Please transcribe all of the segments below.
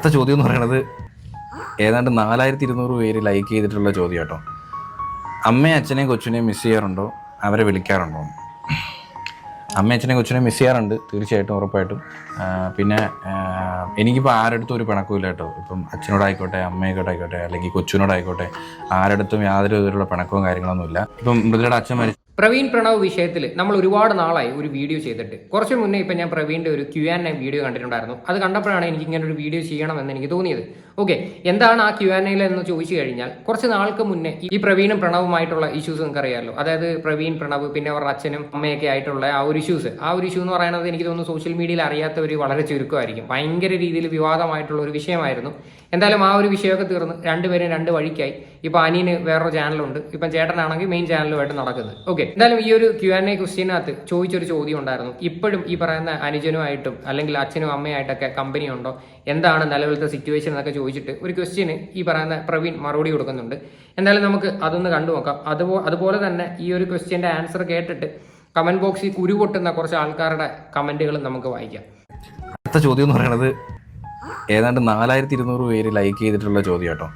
അടുത്ത ചോദ്യം എന്ന് പറയുന്നത് ഏതാണ്ട് നാലായിരത്തി ഇരുന്നൂറ് പേര് ലൈക്ക് ചെയ്തിട്ടുള്ള ചോദ്യം കേട്ടോ. അമ്മയും അച്ഛനെയും കൊച്ചിനെയും മിസ് ചെയ്യാറുണ്ടോ? അവരെ വിളിക്കാറുണ്ടോ? അമ്മയും അച്ഛനെയും കൊച്ചിനെയും മിസ് ചെയ്യാറുണ്ട് തീർച്ചയായിട്ടും ഉറപ്പായിട്ടും. പിന്നെ എനിക്കിപ്പോൾ ആരടുത്തും ഒരു പിണക്കമില്ല കേട്ടോ. ഇപ്പം അച്ഛനോടായിക്കോട്ടെ അമ്മയോടായിക്കോട്ടെ അല്ലെങ്കിൽ കൊച്ചിനോടായിക്കോട്ടെ ആരടുത്തും യാതൊരു വിധത്തിലുള്ള പിണക്കവും കാര്യങ്ങളൊന്നുമില്ല ഇപ്പം മൃദുലയുടെ അച്ഛൻ മരിച്ചു പ്രവീൺ പ്രണവ് വിഷയത്തിൽ നമ്മൾ ഒരുപാട് നാളായി ഒരു വീഡിയോ ചെയ്തിട്ട്. കുറച്ച് മുന്നേ ഇപ്പം ഞാൻ പ്രവീണിന്റെ ഒരു ക്യു ആൻ വീഡിയോ കണ്ടിട്ടുണ്ടായിരുന്നു. അത് കണ്ടപ്പോഴാണ് എനിക്ക് ഇങ്ങനെ ഒരു വീഡിയോ ചെയ്യണമെന്ന് എനിക്ക് തോന്നിയത്. ഓക്കെ എന്താണ് ആ ക്യു ആൻ എയിൽ എന്ന് ചോദിച്ചു കഴിഞ്ഞാൽ കുറച്ച് നാൾക്ക് മുന്നേ ഈ പ്രവീണും പ്രണവുമായിട്ടുള്ള ഇഷ്യൂസ് നിങ്ങൾക്ക് അറിയാമല്ലോ അതായത് പ്രവീൺ പ്രണവ് പിന്നെ അവരുടെ അച്ഛനും അമ്മയൊക്കെ ആയിട്ടുള്ള ആ ഒരു ഇഷ്യൂസ് ആ ഒരു ഇഷ്യൂ എന്ന് പറയുന്നത് എനിക്ക് തോന്നുന്നു സോഷ്യൽ മീഡിയയിൽ അറിയാത്തവർ വളരെ ചുരുക്കമായിരിക്കും. ഭയങ്കര രീതിയിൽ വിവാദമായിട്ടുള്ള ഒരു വിഷയമായിരുന്നു. എന്തായാലും ആ ഒരു വിഷയമൊക്കെ തീർന്ന് രണ്ടുപേരും രണ്ട് വഴിക്കായി. ഇപ്പൊ അനിയന് വേറൊരു ചാനലുണ്ട് ഇപ്പം ചേട്ടനാണെങ്കിൽ മെയിൻ ചാനലുമായിട്ട് നടക്കുന്നത്. ഓക്കെ എന്തായാലും ഈ ഒരു ക്യു ആൻ എ ക്വസ്റ്റ്യനകത്ത് ചോദിച്ചൊരു ചോദ്യം ഉണ്ടായിരുന്നു. ഇപ്പോഴും ഈ പറയുന്ന അനുജനുമായിട്ടും അല്ലെങ്കിൽ അച്ഛനും അമ്മയായിട്ടൊക്കെ കമ്പനി ഉണ്ടോ? എന്താണ് നിലവിലത്തെ സിറ്റുവേഷൻ എന്നൊക്കെ ചോദിച്ചിട്ട് ഒരു ക്വസ്റ്റ്യന് ഈ പറയുന്ന പ്രവീൺ മറുപടി കൊടുക്കുന്നുണ്ട്. എന്തായാലും നമുക്ക് അതൊന്ന് കണ്ടു നോക്കാം. അതുപോ അതുപോലെ തന്നെ ഈ ഒരു ക്വസ്റ്റ്യന്റെ ആൻസർ കേട്ടിട്ട് കമന്റ് ബോക്സിൽ കുരു പൊട്ടുന്ന കുറച്ച് ആൾക്കാരുടെ കമന്റുകൾ നമുക്ക് വായിക്കാം. അടുത്ത ചോദ്യം എന്ന് പറയുന്നത് ഏതാണ്ട് നാലായിരത്തി ഇരുന്നൂറ് പേര് ലൈക്ക് ചെയ്തിട്ടുള്ള ചോദ്യം കേട്ടോ.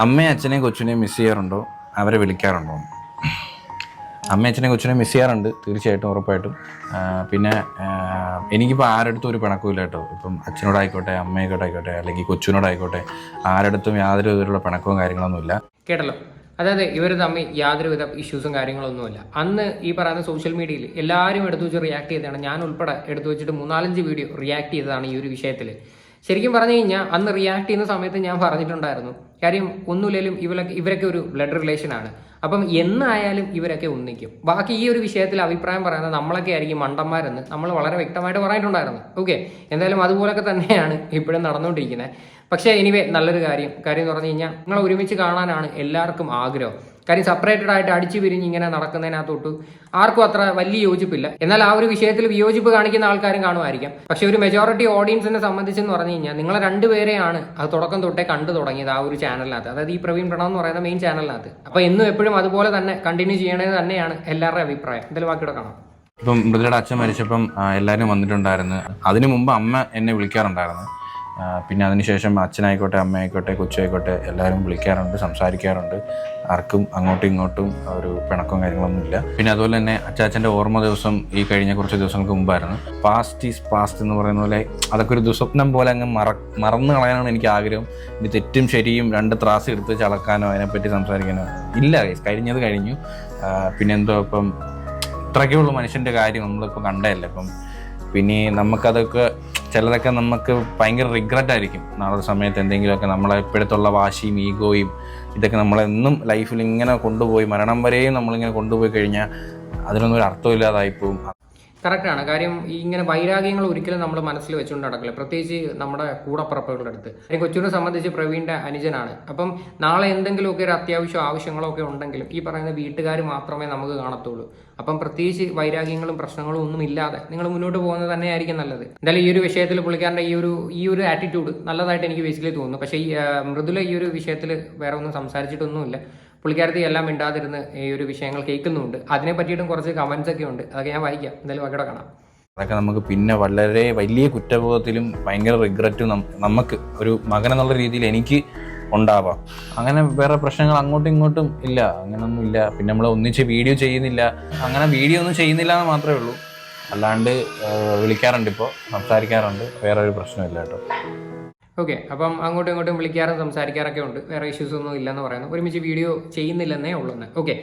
അമ്മയും അച്ഛനെയും കൊച്ചിനെയും മിസ് ചെയ്യാറുണ്ടോ? അവരെ വിളിക്കാറുണ്ടോ? അമ്മയും കൊച്ചിനെ മിസ് ചെയ്യാറുണ്ട് തീർച്ചയായിട്ടും ഉറപ്പായിട്ടും. പിന്നെ എനിക്കിപ്പോൾ ആരടുത്തും ഒരു പിണക്കമില്ല കേട്ടോ. ഇപ്പം അച്ഛനോടായിക്കോട്ടെ അമ്മയെക്കോട്ടായിക്കോട്ടെ അല്ലെങ്കിൽ കൊച്ചിനോടായിക്കോട്ടെ ആരടുത്തും യാതൊരു വിധത്തിലുള്ള പിണക്കവും കാര്യങ്ങളൊന്നുമില്ല കേട്ടല്ലോ. അതായത് ഇവർ തമ്മിൽ യാതൊരുവിധ ഇഷ്യൂസും കാര്യങ്ങളൊന്നുമില്ല അന്ന് ഈ പറയുന്ന സോഷ്യൽ മീഡിയയിൽ എല്ലാവരും എടുത്തു വെച്ച് റിയാക്ട് ചെയ്തതാണ്. ഞാൻ ഉൾപ്പെടെ എടുത്തു വെച്ചിട്ട് മൂന്നാലഞ്ച് വീഡിയോ റിയാക്ട് ചെയ്തതാണ് ഈ ഒരു വിഷയത്തിൽ ശരിക്കും പറഞ്ഞു കഴിഞ്ഞാൽ അന്ന് റിയാക്ട് ചെയ്യുന്ന സമയത്ത് ഞാൻ പറഞ്ഞിട്ടുണ്ടായിരുന്നു. കാര്യം ഒന്നുമില്ലെങ്കിലും ഇവരൊക്കെ ഇവരൊക്കെ ഒരു ബ്ലഡ് റിലേഷൻ ആണ്. അപ്പം എന്നായാലും ഇവരൊക്കെ ഒന്നിക്കും. ബാക്കി ഈ ഒരു വിഷയത്തിൽ അഭിപ്രായം പറയുന്നത് നമ്മളൊക്കെ ആയിരിക്കും മണ്ടന്മാരെന്ന് നമ്മൾ വളരെ വ്യക്തമായിട്ട് പറഞ്ഞിട്ടുണ്ടായിരുന്നു. ഓക്കെ എന്തായാലും അതുപോലൊക്കെ തന്നെയാണ് ഇപ്പോഴും നടന്നുകൊണ്ടിരിക്കുന്നത്. പക്ഷേ എനിവേ നല്ലൊരു കാര്യം. കാര്യം എന്ന് പറഞ്ഞു കഴിഞ്ഞാൽ നിങ്ങൾ ഒരുമിച്ച് കാണാനാണ് എല്ലാവർക്കും ആഗ്രഹം. കാര്യം സെപ്പറേറ്റഡ് ആയിട്ട് അടിച്ചു പിരിഞ്ഞ് ഇങ്ങനെ നടക്കുന്നതിനകത്തോട്ട് ആർക്കും അത്ര വലിയ യോജിപ്പില്ല. എന്നാൽ ആ ഒരു വിഷയത്തിൽ വിയോജിപ്പ് കാണിക്കുന്ന ആൾക്കാരും കാണുമായിരിക്കാം. പക്ഷെ ഒരു മെജോറിറ്റി ഓഡിയൻസിനെ സംബന്ധിച്ചെന്ന് പറഞ്ഞു കഴിഞ്ഞാൽ നിങ്ങളെ രണ്ടുപേരെയാണ് അത് തുടക്കം തൊട്ടേ കണ്ടു തുടങ്ങിയത് ആ ഒരു ചാനലിനകത്ത് അതായത് ഈ പ്രവീൺ പ്രണവ് എന്ന് പറയുന്ന മെയിൻ ചാനലിനകത്ത് അപ്പൊ എന്നും എപ്പോഴും അതുപോലെ തന്നെ കണ്ടിന്യൂ ചെയ്യണത് തന്നെയാണ് എല്ലാവരുടെയും അഭിപ്രായം. എന്തായാലും ബാക്കിയുടെ കാണാം. ഇപ്പം മൃതയുടെ അച്ഛൻ മരിച്ചപ്പം എല്ലാവരും വന്നിട്ടുണ്ടായിരുന്നു. അതിനു മുമ്പ് അമ്മ എന്നെ വിളിക്കാറുണ്ടായിരുന്നു. പിന്നെ അതിനുശേഷം അച്ഛനായിക്കോട്ടെ അമ്മയായിക്കോട്ടെ കൊച്ചായിക്കോട്ടെ എല്ലാവരും വിളിക്കാറുണ്ട് സംസാരിക്കാറുണ്ട്. ആർക്കും അങ്ങോട്ടും ഇങ്ങോട്ടും ഒരു പിണക്കവും കാര്യങ്ങളൊന്നുമില്ല പിന്നെ അതുപോലെ തന്നെ അച്ചാച്ചന്റെ ഓർമ്മ ദിവസം ഈ കഴിഞ്ഞ കുറച്ച് ദിവസങ്ങൾക്ക് മുമ്പായിരുന്നു. പാസ്റ്റ് ഈസ് പാസ്റ്റ് എന്ന് പറയുന്ന പോലെ അതൊക്കെ ഒരു ദുസ്വപ്നം പോലെ അങ്ങ് മറ മറന്നു കളയാനാണ് എനിക്ക് ആഗ്രഹം. ഇനി തെറ്റും ശരിയും രണ്ട് ത്രാസ് എടുത്ത് ചളക്കാനോ അതിനെപ്പറ്റി സംസാരിക്കാനോ ഇല്ല. കഴിഞ്ഞത് കഴിഞ്ഞു. പിന്നെന്തോ ഇപ്പം ഇത്രയ്ക്കുള്ള മനുഷ്യന്റെ കാര്യം നമ്മളിപ്പോൾ കണ്ടതല്ലേ. ഇപ്പം പിന്നെ നമുക്കതൊക്കെ ചിലതൊക്കെ നമുക്ക് ഭയങ്കര റിഗ്രറ്റ് ആയിരിക്കും. നാളെ സമയത്ത് എന്തെങ്കിലുമൊക്കെ നമ്മളെ ഇപ്പോഴത്തുള്ള വാശിയും ഈഗോയും ഇതൊക്കെ നമ്മളെന്നും ലൈഫിൽ ഇങ്ങനെ കൊണ്ടുപോയി മരണം വരെയും നമ്മളിങ്ങനെ കൊണ്ടുപോയി കഴിഞ്ഞാൽ അതിനൊന്നും ഒരു അർത്ഥമില്ലാതായിപ്പോവും കറക്റ്റാണ് കാര്യം ഈ ഇങ്ങനെ വൈരാഗ്യങ്ങൾ ഒരിക്കലും നമ്മൾ മനസ്സിൽ വെച്ചുകൊണ്ട് നടക്കില്ല. പ്രത്യേകിച്ച് നമ്മുടെ കൂടപ്പുറപ്പുകളുടെ അടുത്ത്. കാര്യം കൊച്ചിനെ സംബന്ധിച്ച് പ്രവീണിന്റെ അനുജനാണ്. അപ്പം നാളെ എന്തെങ്കിലുമൊക്കെ ഒരു അത്യാവശ്യം ആവശ്യങ്ങളോ ഒക്കെ ഉണ്ടെങ്കിലും ഈ പറയുന്ന വീട്ടുകാർ മാത്രമേ നമുക്ക് കാണത്തുള്ളൂ. അപ്പം പ്രത്യേകിച്ച് വൈരാഗ്യങ്ങളും പ്രശ്നങ്ങളും ഒന്നും ഇല്ലാതെ നിങ്ങൾ മുന്നോട്ട് പോകുന്നത് തന്നെയായിരിക്കും നല്ലത്. എന്തായാലും ഈ ഒരു വിഷയത്തിൽ പുള്ളിക്കാരന്റെ ഈ ഒരു ഈ ഒരു ആറ്റിറ്റ്യൂഡ് നല്ലതായിട്ട് എനിക്ക് ബേസിക്കലി തോന്നുന്നു. പക്ഷേ ഈ മൃദുല ഈ ഒരു വിഷയത്തിൽ വേറെ ഒന്നും സംസാരിച്ചിട്ടൊന്നുമില്ല. പുള്ളിക്കാരത്തി എല്ലാം മിണ്ടാതിരുന്ന് ഈ ഒരു വിഷയങ്ങൾ കേൾക്കുന്നുണ്ട് അതിനെ പറ്റിയിട്ടും കുറച്ച് കമന്റ്സ് ഒക്കെ ഉണ്ട്. അതൊക്കെ ഞാൻ വായിക്കാം. എന്തായാലും അവിടെ കാണാം. അതൊക്കെ നമുക്ക് പിന്നെ വളരെ വലിയ കുറ്റബോധത്തിലും ഭയങ്കര റിഗ്രറ്റും നമുക്ക് ഒരു മകൻ എന്നുള്ള രീതിയിൽ എനിക്ക് ഉണ്ടാവാം. അങ്ങനെ വേറെ പ്രശ്നങ്ങൾ അങ്ങോട്ടും ഇങ്ങോട്ടും ഇല്ല. അങ്ങനൊന്നും ഇല്ല. പിന്നെ നമ്മൾ ഒന്നിച്ച് വീഡിയോ ചെയ്യുന്നില്ല. അങ്ങനെ വീഡിയോ ഒന്നും ചെയ്യുന്നില്ല എന്ന് മാത്രമേ ഉള്ളൂ. അല്ലാണ്ട് വിളിക്കാറുണ്ട് ഇപ്പോൾ സംസാരിക്കാറുണ്ട്. വേറെ ഒരു പ്രശ്നമില്ല കേട്ടോ. ഓക്കെ അപ്പം അങ്ങോട്ടും ഇങ്ങോട്ടും വിളിക്കാറും സംസാരിക്കാറൊക്കെ ഉണ്ട്. വേറെ ഇഷ്യൂസ് ഒന്നും ഇല്ലെന്ന് പറയുന്നു. ഒരുമിച്ച് വീഡിയോ ചെയ്യുന്നില്ലെന്നേ ഉള്ളൂന്ന് ഓക്കെ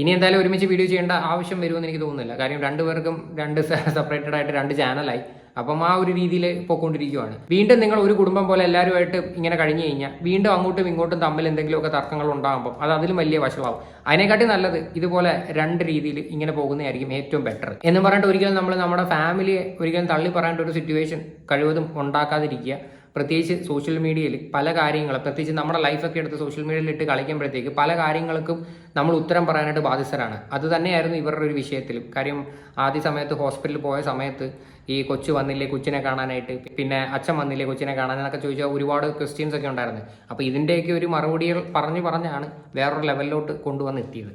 ഇനി എന്തായാലും ഒരുമിച്ച് വീഡിയോ ചെയ്യേണ്ട ആവശ്യം വരുമെന്ന് എനിക്ക് തോന്നുന്നില്ല. കാര്യം രണ്ടുപേർക്കും രണ്ട് സെപ്പറേറ്റഡ് ആയിട്ട് രണ്ട് ചാനലായി അപ്പം ആ ഒരു രീതിയിൽ പോയിക്കൊണ്ടിരിക്കുകയാണ് വീണ്ടും നിങ്ങൾ ഒരു കുടുംബം പോലെ എല്ലാവരുമായിട്ട് ഇങ്ങനെ കഴിഞ്ഞു കഴിഞ്ഞാൽ വീണ്ടും അങ്ങോട്ടും ഇങ്ങോട്ടും തമ്മിൽ എന്തെങ്കിലുമൊക്കെ തർക്കങ്ങൾ ഉണ്ടാകുമ്പോൾ അത് അതിലും വലിയ വശമാവും അതിനെക്കാട്ടി നല്ലത് ഇതുപോലെ രണ്ട് രീതിയിൽ ഇങ്ങനെ പോകുന്നതായിരിക്കും ഏറ്റവും ബെറ്റർ എന്ന് പറഞ്ഞിട്ട് ഒരിക്കലും നമ്മൾ നമ്മുടെ ഫാമിലിയെ ഒരിക്കലും തള്ളി പറയേണ്ട ഒരു സിറ്റുവേഷൻ കഴിവതും ഉണ്ടാക്കാതിരിക്കുക. പ്രത്യേകിച്ച് സോഷ്യൽ മീഡിയയിൽ പല കാര്യങ്ങളും പ്രത്യേകിച്ച് നമ്മുടെ ലൈഫൊക്കെ എടുത്ത് സോഷ്യൽ മീഡിയയിൽ ഇട്ട് കളിക്കുമ്പോഴത്തേക്ക് പല കാര്യങ്ങൾക്കും നമ്മൾ ഉത്തരം പറയാനായിട്ട് ബാധ്യസ്ഥരാണ്. അത് തന്നെയായിരുന്നു ഇവരുടെ ഒരു വിഷയത്തിലും. കാര്യം ആദ്യ സമയത്ത് ഹോസ്പിറ്റലിൽ പോയ സമയത്ത് ഈ കൊച്ചു വന്നില്ലേ കൊച്ചിനെ കാണാനായിട്ട് പിന്നെ അച്ഛൻ വന്നില്ലേ കൊച്ചിനെ കാണാൻ എന്നൊക്കെ ചോദിച്ചാൽ ഒരുപാട് ക്വസ്റ്റ്യൻസ് ഒക്കെ ഉണ്ടായിരുന്നു. അപ്പോൾ ഇതിന്റെയൊക്കെ ഒരു മറുപടികൾ പറഞ്ഞു പറഞ്ഞാണ് വേറൊരു ലെവലിലോട്ട് കൊണ്ടുവന്ന് എത്തിയത്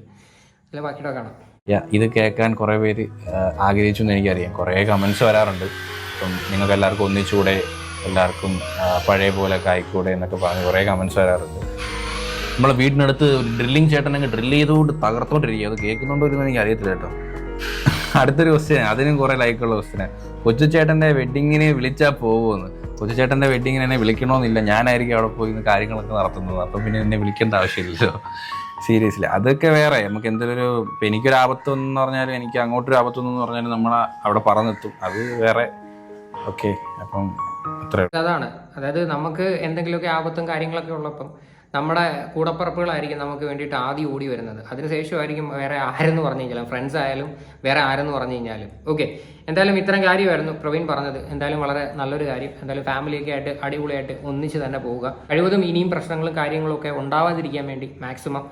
അല്ലെ ബാക്കിയുടെ കാണാം. ഇത് കേൾക്കാൻ കുറേ പേര് ആഗ്രഹിച്ചു എന്ന് എനിക്കറിയാം. കുറേ കമൻസ് വരാറുണ്ട്. അപ്പം നിങ്ങൾക്ക് എല്ലാവർക്കും ഒന്നിച്ചുകൂടെ എല്ലാവർക്കും പഴയ പോലെ ആയിക്കൂടെ എന്നൊക്കെ പറഞ്ഞ് കുറേ കമൻസ് വരാറുണ്ട്. നമ്മളെ വീടിനടുത്ത് ഒരു ഡ്രില്ലിങ് ചേട്ടനങ്ങ് ഡ്രില്ല് ചെയ്തുകൊണ്ട് തകർത്തോണ്ടിരിക്കുക അത് കേൾക്കുന്നുണ്ടോ എന്ന് എനിക്ക് അറിയത്തില്ല കേട്ടോ. അടുത്തൊരു ക്വസ്റ്റ്യൻ അതിനും കുറേ ലൈക്കുള്ള ക്വസ്റ്റ്യൻ കൊച്ചുചേട്ടന്റെ വെഡിങ്ങിനെ വിളിച്ചാൽ പോകുമെന്ന് കൊച്ചുചേട്ടന്റെ വെഡിങ്ങിന് എന്നെ വിളിക്കണമെന്നില്ല ഞാനായിരിക്കും അവിടെ പോയി ഇന്ന് കാര്യങ്ങളൊക്കെ നടത്തുന്നത്. അപ്പം പിന്നെ എന്നെ വിളിക്കേണ്ട ആവശ്യമില്ലല്ലോ. സീരിയസ്ലി അതൊക്കെ വേറെ. നമുക്ക് എന്തൊരു ഇപ്പം എനിക്കൊരു ആപത്ത് എന്ന് പറഞ്ഞാലും എനിക്ക് അങ്ങോട്ടൊരു ആപത്ത് എന്ന് പറഞ്ഞാലും നമ്മൾ അവിടെ പറഞ്ഞെത്തും അത് വേറെ. ഓക്കെ അപ്പം. അതാണ്. അതായത് നമുക്ക് എന്തെങ്കിലുമൊക്കെ ആപത്തും കാര്യങ്ങളൊക്കെ ഉള്ളപ്പം നമ്മുടെ കൂടപ്പറപ്പുകളായിരിക്കും നമുക്ക് വേണ്ടിയിട്ട് ആദ്യം ഓടി വരുന്നത്. അതിനുശേഷമായിരിക്കും വേറെ ആരെന്ന് പറഞ്ഞു കഴിഞ്ഞാലും ഫ്രണ്ട്സ് ആയാലും വേറെ ആരെന്ന് പറഞ്ഞു കഴിഞ്ഞാലും. ഓക്കെ എന്തായാലും ഇത്തരം കാര്യമായിരുന്നു പ്രവീൺ പറഞ്ഞത്. എന്തായാലും വളരെ നല്ലൊരു കാര്യം. എന്തായാലും ഫാമിലിയൊക്കെ ആയിട്ട് അടിപൊളിയായിട്ട് ഒന്നിച്ച് തന്നെ പോവുക. കഴിവതും ഇനിയും പ്രശ്നങ്ങളും കാര്യങ്ങളും ഒക്കെ ഉണ്ടാവാതിരിക്കാൻ വേണ്ടി മാക്സിമം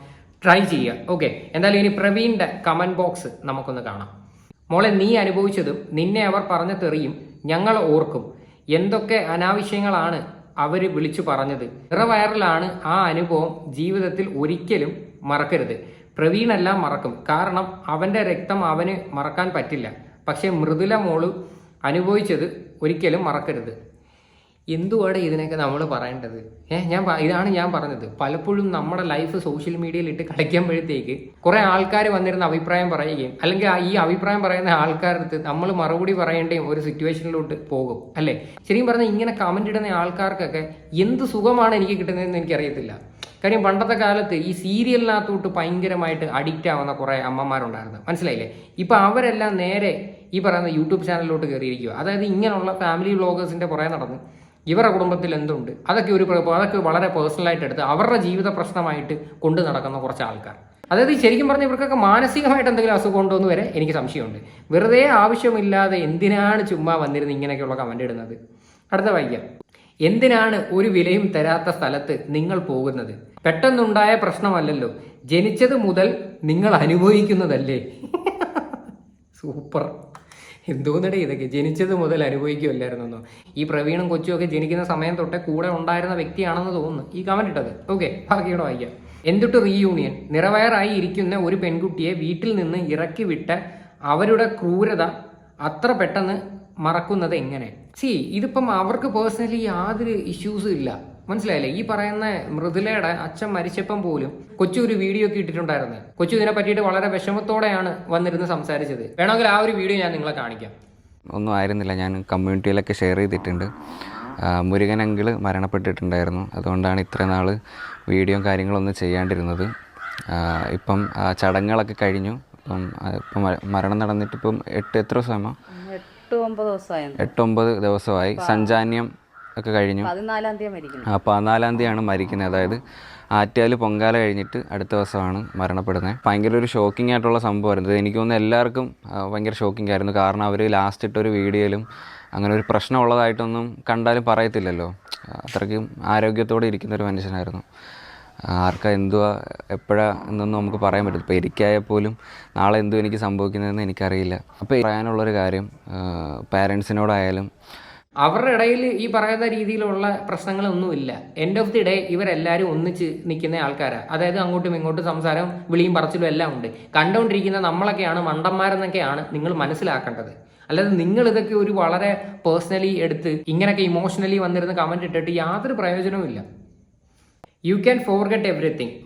ട്രൈ ചെയ്യുക. ഓക്കെ എന്തായാലും ഇനി പ്രവീണിന്റെ കമന്റ് ബോക്സ് നമുക്കൊന്ന് കാണാം. മോളെ നീ അനുഭവിച്ചതും നിന്നെ അവർ പറഞ്ഞ തെറിയും ഞങ്ങൾ ഓർക്കും. എന്തൊക്കെ അനാവശ്യങ്ങളാണ് അവർ വിളിച്ചു പറഞ്ഞത്? നിറ വൈറലാണ് ആ അനുഭവം ജീവിതത്തിൽ ഒരിക്കലും മറക്കരുത്. പ്രവീണെല്ലാം മറക്കും. കാരണം അവന്റെ രക്തം അവന് മറക്കാൻ പറ്റില്ല. പക്ഷേ മൃദുല മോൾ അനുഭവിച്ചത് ഒരിക്കലും മറക്കരുത്. എന്തുവാടെ ഇതിനൊക്കെ നമ്മൾ പറയേണ്ടത്? ഏഹ് ഞാൻ ഇതാണ് ഞാൻ പറഞ്ഞത്. പലപ്പോഴും നമ്മുടെ ലൈഫ് സോഷ്യൽ മീഡിയയിൽ ഇട്ട് കളിക്കുമ്പോഴത്തേക്ക് കുറെ ആൾക്കാർ വന്നിരുന്ന അഭിപ്രായം പറയുകയും അല്ലെങ്കിൽ ഈ അഭിപ്രായം പറയുന്ന ആൾക്കാരടുത്ത് നമ്മൾ മറുപടി പറയേണ്ടയും ഒരു സിറ്റുവേഷനിലോട്ട് പോകും അല്ലേ? ശരിക്കും പറഞ്ഞാൽ ഇങ്ങനെ കമന്റ് ഇടുന്ന ആൾക്കാർക്കൊക്കെ എന്ത് സുഖമാണ് എനിക്ക് കിട്ടുന്നതെന്ന് എനിക്കറിയത്തില്ല. കാര്യം പണ്ടത്തെ കാലത്ത് ഈ സീരിയലിനകത്തോട്ട് ഭയങ്കരമായിട്ട് അഡിക്റ്റ് ആവുന്ന കുറേ അമ്മമാരുണ്ടായിരുന്നു. മനസ്സിലായില്ലേ? ഇപ്പൊ അവരെല്ലാം നേരെ ഈ പറയുന്ന യൂട്യൂബ് ചാനലിലോട്ട് കയറിയിരിക്കുക അതായത് ഇങ്ങനെയുള്ള ഫാമിലി വ്ളോഗേഴ്സിന്റെ പുറകെ നടന്ന് ഇവരുടെ കുടുംബത്തിൽ എന്തുണ്ട്? അതൊക്കെ ഒരു അതൊക്കെ വളരെ പേഴ്സണലായിട്ട് എടുത്ത് അവരുടെ ജീവിത പ്രശ്നമായിട്ട് കൊണ്ടു നടക്കുന്ന കുറച്ച് ആൾക്കാർ. അതായത് ശരിക്കും പറഞ്ഞാൽ ഇവർക്കൊക്കെ മാനസികമായിട്ട് എന്തെങ്കിലും അസുഖം ഉണ്ടോ എന്ന് വരെ എനിക്ക് സംശയമുണ്ട്. വെറുതെ ആവശ്യമില്ലാതെ എന്തിനാണ് ചുമ്മാ വന്നിരുന്ന് ഇങ്ങനെയൊക്കെയുള്ള കമന്റ് ഇടുന്നത്? അടുത്ത വായിക്കാം എന്തിനാണ് ഒരു വിലയും തരാത്ത സ്ഥലത്ത് നിങ്ങൾ പോകുന്നത്? പെട്ടെന്നുണ്ടായ പ്രശ്നമല്ലല്ലോ. ജനിച്ചത് മുതൽ നിങ്ങൾ അനുഭവിക്കുന്നതല്ലേ? സൂപ്പർ. എന്തോന്നടേ ഇതൊക്കെ? ജനിച്ചത് മുതൽ അനുഭവിക്കുമല്ലായിരുന്നോ ഈ പ്രവീണും കൊച്ചും ഒക്കെ ജനിക്കുന്ന സമയം തൊട്ടേ കൂടെ ഉണ്ടായിരുന്ന വ്യക്തിയാണെന്ന് തോന്നുന്നു. ഈ കമന്റ് ഇട്ടത്. ഓക്കെ ബാക്കിയോടെ വായിക്കാം. എന്തുട്ട് റീയൂണിയൻ നിറവയറായി ഇരിക്കുന്ന ഒരു പെൺകുട്ടിയെ വീട്ടിൽ നിന്ന് ഇറക്കി വിട്ട അവരുടെ ക്രൂരത അത്ര പെട്ടെന്ന് മറക്കുന്നത് എങ്ങനെ? സി ഇതിപ്പം അവർക്ക് പേഴ്സണലി യാതൊരു ഇഷ്യൂസും ഇല്ല. മനസ്സിലായില്ലേ? ഈ പറയുന്ന മൃദുലയുടെ അച്ഛൻ മരിച്ചപ്പം പോലും കൊച്ചു ഒരു വീഡിയോ ഒക്കെ ഇട്ടിട്ടുണ്ടായിരുന്നു. കൊച്ചു ഇതിനെ പറ്റിയിട്ട് വളരെ വിഷമത്തോടെയാണ് വന്നിരുന്ന് സംസാരിച്ചത്. വേണമെങ്കിൽ ആ ഒരു വീഡിയോ ഞാൻ നിങ്ങളെ കാണിക്കാം. ഒന്നും ആയിരുന്നില്ല. ഞാൻ കമ്മ്യൂണിറ്റിയിലൊക്കെ ഷെയർ ചെയ്തിട്ടുണ്ട്. മുരുകനെങ്കിൽ മുരുകൻ അങ്കിൾ മരണപ്പെട്ടിട്ടുണ്ടായിരുന്നു. അതുകൊണ്ടാണ് ഇത്ര നാൾ വീഡിയോ കാര്യങ്ങളൊന്നും ചെയ്യാണ്ടിരുന്നത്. ഇപ്പം ചടങ്ങുകളൊക്കെ കഴിഞ്ഞു. ഇപ്പം ഇപ്പം മരണം നടന്നിട്ട് ഇപ്പം എട്ട് എത്ര ദിവസമാകുമ്പോൾ എട്ട് ഒമ്പത് ദിവസമായി എട്ടൊമ്പത് ദിവസമായി. സഞ്ചാന്യം ഒക്കെ കഴിഞ്ഞു. പതിനാലാം തീയതി ആ പതിനാലാം തീയതിയാണ് മരിക്കുന്നത്. അതായത് ആറ്റുകാൽ പൊങ്കാല കഴിഞ്ഞിട്ട് അടുത്ത ദിവസമാണ് മരണപ്പെടുന്നത്. ഭയങ്കര ഒരു ഷോക്കിംഗ് ആയിട്ടുള്ള സംഭവമായിരുന്നു. എനിക്ക് തോന്നുന്നു എല്ലാവർക്കും ഭയങ്കര ഷോക്കിംഗ് ആയിരുന്നു. കാരണം അവർ ലാസ്റ്റ് ഇട്ടൊരു വീഡിയോയിലും അങ്ങനെ ഒരു പ്രശ്നം ഉള്ളതായിട്ടൊന്നും കണ്ടാലും പറയത്തില്ലല്ലോ. അത്രയ്ക്കും ആരോഗ്യത്തോടെ ഇരിക്കുന്ന ഒരു മനുഷ്യനായിരുന്നു. ആർക്കാ എന്തുവാ എപ്പോഴാ എന്നൊന്നും നമുക്ക് പറയാൻ പറ്റില്ല. ഇപ്പോൾ എനിക്കായാൽ പോലും നാളെ എന്തോ എനിക്ക് സംഭവിക്കുന്നതെന്ന് എനിക്കറിയില്ല. അപ്പോൾ പറയാനുള്ളൊരു കാര്യം പാരൻസിനോടായാലും അവരുടെ ഇടയിൽ ഈ പറയുന്ന രീതിയിലുള്ള പ്രശ്നങ്ങളൊന്നുമില്ല. എൻഡ് ഓഫ് ദി ഡേ ഇവരെല്ലാവരും ഒന്നിച്ച് നിൽക്കുന്ന ആൾക്കാരാണ് അതായത് അങ്ങോട്ടും ഇങ്ങോട്ടും സംസാരം വിളിയും പറച്ചിലും എല്ലാം ഉണ്ട്. കണ്ടുകൊണ്ടിരിക്കുന്ന നമ്മളൊക്കെയാണ് മണ്ടന്മാരെന്നൊക്കെയാണ് നിങ്ങൾ മനസ്സിലാക്കേണ്ടത്. അല്ലാതെ നിങ്ങൾ ഇതൊക്കെ ഒരു വളരെ പേഴ്സണലി എടുത്ത് ഇങ്ങനെയൊക്കെ ഇമോഷണലി വന്നിരുന്ന് കമന്റ് ഇട്ടിട്ട് യാതൊരു പ്രയോജനവും ഇല്ല. Can can forget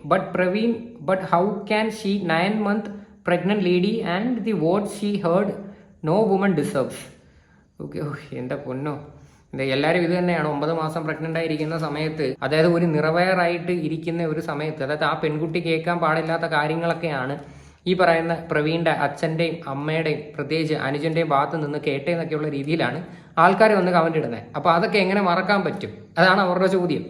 but Praveen but how can she nine month pregnant lady and the word she heard no woman deserves. Okay okay എന്റെ പൊന്നോ. എല്ലാവരും ഇത് തന്നെയാണ്. ഒമ്പത് മാസം പ്രഗ്നന്റ് ആയിരിക്കുന്ന സമയത്ത് അതായത് ഒരു നിറവയറായിട്ട് ഇരിക്കുന്ന ഒരു സമയത്ത് അതായത് ആ പെൺകുട്ടി കേൾക്കാൻ പാടില്ലാത്ത കാര്യങ്ങളൊക്കെയാണ് ഈ പറയുന്ന പ്രവീണിന്റെ അച്ഛന്റെയും അമ്മയുടെയും പ്രത്യേകിച്ച് അനുജന്റെയും ഭാഗത്ത് നിന്ന് കേട്ടേന്നൊക്കെയുള്ള രീതിയിലാണ് ആൾക്കാർ വന്ന് കമന്റ് ഇടുന്നത് അപ്പോൾ അതൊക്കെ എങ്ങനെ മറക്കാൻ പറ്റും? അതാണ് അവരുടെ ചോദ്യം.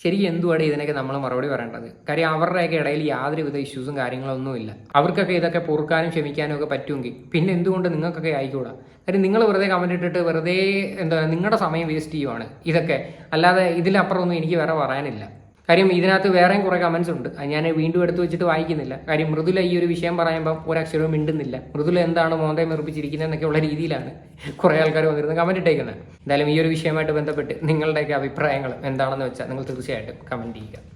ശരിക്കും എന്തുവാണ് ഇതിനൊക്കെ നമ്മൾ മറുപടി പറയേണ്ടത്? കാര്യം അവരുടെയൊക്കെ ഇടയിൽ യാതൊരുവിധ ഇഷ്യൂസും കാര്യങ്ങളൊന്നുമില്ല. അവർക്കൊക്കെ ഇതൊക്കെ പൊറുക്കാനും ക്ഷമിക്കാനും ഒക്കെ പറ്റുമെങ്കിൽ പിന്നെ എന്തുകൊണ്ട് നിങ്ങൾക്കൊക്കെ ആയിക്കൂടാ? കാര്യം നിങ്ങൾ വെറുതെ കമന്റ് ഇട്ടിട്ട് വെറുതെ എന്താ നിങ്ങളുടെ സമയം വേസ്റ്റ് ചെയ്യുവാണ്. ഇതൊക്കെ. അല്ലാതെ ഇതിലപ്പുറം ഒന്നും എനിക്ക് വേറെ പറയാനില്ല. കാര്യം ഇതിനകത്ത് വേറെയും കുറേ കമൻസ് ഉണ്ട്. ഞാൻ വീണ്ടും എടുത്തു വെച്ചിട്ട് വായിക്കുന്നില്ല. കാര്യം മൃദുല ഈ ഒരു വിഷയം പറയുമ്പോൾ ഒരക്ഷരവും മിണ്ടുന്നില്ല. മൃദുല എന്താണ് മോന്തയെ എന്നൊക്കെ ഉള്ള രീതിയിലാണ് കുറേ ആൾക്കാർ വന്നിരുന്ന് കമന്റ് ഇട്ടേക്കുന്നത്. എന്തായാലും ഈ ഒരു വിഷയമായിട്ട് ബന്ധപ്പെട്ട് നിങ്ങളുടെയൊക്കെ അഭിപ്രായങ്ങൾ എന്താണെന്ന് വെച്ചാൽ നിങ്ങൾ തീർച്ചയായിട്ടും കമന്റ് ചെയ്യുക.